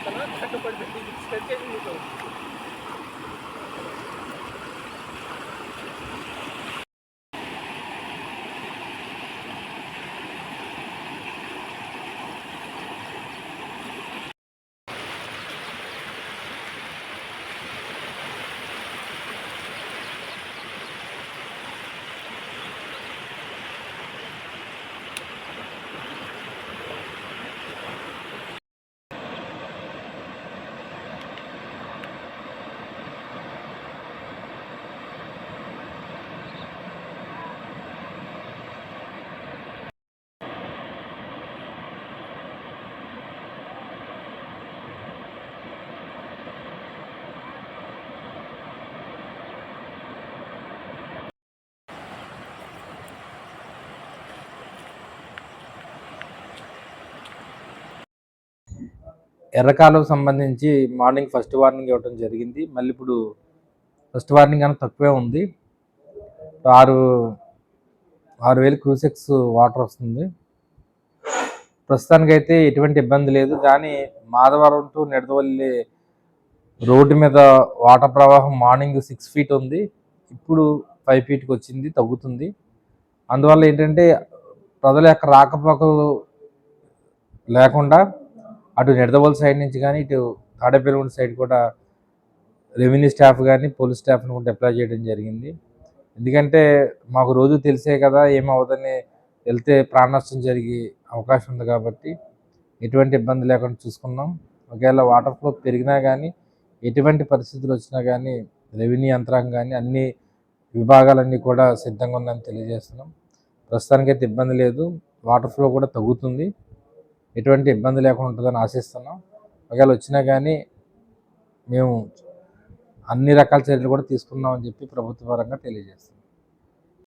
Tama, sa kapag nag-extend kayo nito. ఎర్రకాలువకు సంబంధించి morning first warning ఇవ్వడం జరిగింది. మళ్ళీ ఇప్పుడు ఫస్ట్ వార్నింగ్ కన్నా తక్కువే ఉంది. ఆరు ఆరు వేలు క్యూసెక్స్ వాటర్ వస్తుంది. ప్రస్తుతానికైతే ఎటువంటి ఇబ్బంది లేదు. కానీ మాధవరం టు నెడదవల్లి రోడ్డు మీద వాటర్ ప్రవాహం మార్నింగ్ సిక్స్ ఫీట్ ఉంది. ఇప్పుడు ఫైవ్ ఫీట్కి వచ్చింది తగ్గుతుంది. అందువల్ల ఏంటంటే ప్రజల యొక్క రాకపోకలు లేకుండా అటు నిడదవోలు సైడ్ నుంచి కానీ ఇటు తాడేపల్లిగూడ సైడ్ కూడా రెవెన్యూ స్టాఫ్ కానీ పోలీస్ స్టాఫ్ని కూడా డిప్లాయ్ చేయడం జరిగింది. ఎందుకంటే మాకు రోజు తెలిసే కదా ఏమవుదని వెళ్తే ప్రాణనష్టం జరిగే అవకాశం ఉంది కాబట్టి ఎటువంటి ఇబ్బంది లేకుండా చూసుకున్నాం. ఒకవేళ వాటర్ ఫ్లో పెరిగినా కానీ ఎటువంటి పరిస్థితులు వచ్చినా కానీ రెవెన్యూ యంత్రాంగం కానీ అన్ని విభాగాలన్నీ కూడా సిద్ధంగా ఉందని తెలియజేస్తున్నాం. ప్రస్తుతానికైతే ఇబ్బంది లేదు. వాటర్ ఫ్లో కూడా తగ్గుతుంది. ఎటువంటి ఇబ్బంది లేకుండా ఉంటుందని ఆశిస్తున్నాం. ఒకవేళ వచ్చినా కానీ మేము అన్ని రకాల చర్యలు కూడా తీసుకున్నామని చెప్పి ప్రభుత్వ పరంగా తెలియజేస్తున్నాం.